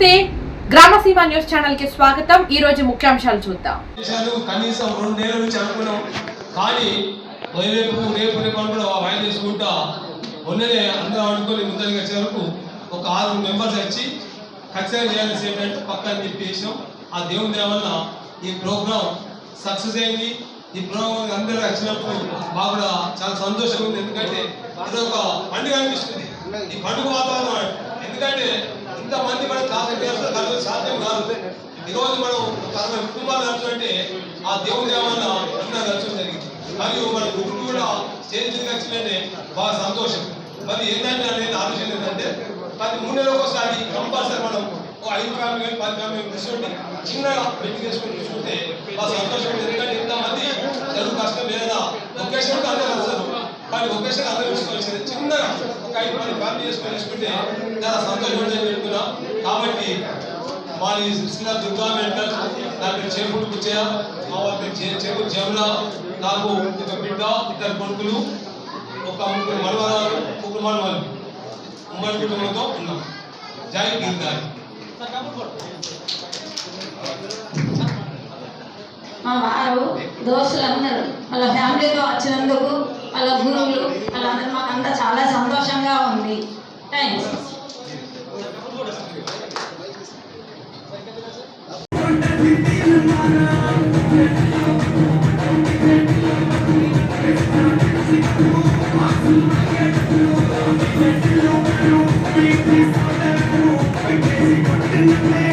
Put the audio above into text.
నమస్తే. గ్రామసీమ న్యూస్ ఛానల్కి స్వాగతం. ఈ రోజు ముఖ్యాంశాలు చూద్దాం. కనీసం రెండు నెలల నుంచి అనుకున్నాం. కానీ వైరేపు రేపు రేపు అనుకున్న వాయిదా తీసుకుంటా మొన్ననే అందరం అనుకుని ముందరికి వచ్చే వరకు ఒక ఆరు మెంబర్స్ వచ్చి ఖచ్చితంగా చేయాల్సి ఏంటంటే పక్కన చెప్పేసాం ఆ దేవుని దేవల్ల ఈ ప్రోగ్రాం సక్సెస్ అయింది. ఈ ప్రోగ్రామ్ అందరూ వచ్చినప్పుడు మాకు కూడా చాలా సంతోషంగా ఉంది. ఎందుకంటే ఇది ఒక పండుగ అనిపిస్తుంది. ఈ పండుగ వాతావరణం ఎందుకంటే ఇంతమంది మనం క్లాస్ కలగదు సాధ్యం కాదు ఈరోజు మనం తన అరవై కుటుంబాలు నడుచుకుంటే ఆ దేవుని దేవన్న అందరూ నడచడం జరిగింది. మరియు మన గురువు కూడా స్టేజ్ మీద వచ్చిందంటే బాగా సంతోషం. మరి ఏంటంటే నేను ఆలోచన ఏంటంటే ప్రతి మూడు నెలలకు ఒకసారి కంపల్సరీ మనం ఓ ఐదు ఫ్యామిలీ కానీ పది ఫ్యామిలీ కూర్చోండి చిన్నగా పెళ్ళి చేసుకుని చూసుకుంటే బాగా సంతోషం ఎందుకంటే ఇంతమంది చదువు కష్టం లేదా లొకేషన్ అందరూ వస్తారు కానీ లొకేషన్ అందరూ చూసుకోవాల్సింది చిన్నగా ఒక ఐదు మంది ఫ్యామిలీ చేసుకొని చేసుకుంటే చాలా సంతోషం ఉందని కాబట్టి మా ఈ దుర్గా మెంటల్ నా పేరు చేపూడి కుచ్చయ్య మా వాళ్ళ పేరు చే జమున నాకు ఒక బిడ్డ ఇద్దరు కొడుకులు ఒక ముగ్గురు మనవరాలు ముగ్గురు మనవాళ్ళు ఉమ్మడి కుటుంబంతో ఉన్నాం. జై గిరిదారి మా వారు దోస్తులందరూ వాళ్ళ ఫ్యామిలీతో వచ్చినందుకు వాళ్ళ గురువులు వాళ్ళందరూ మాకంతా చాలా సంతోషంగా ఉంది థ్యాంక్స్ Thank you.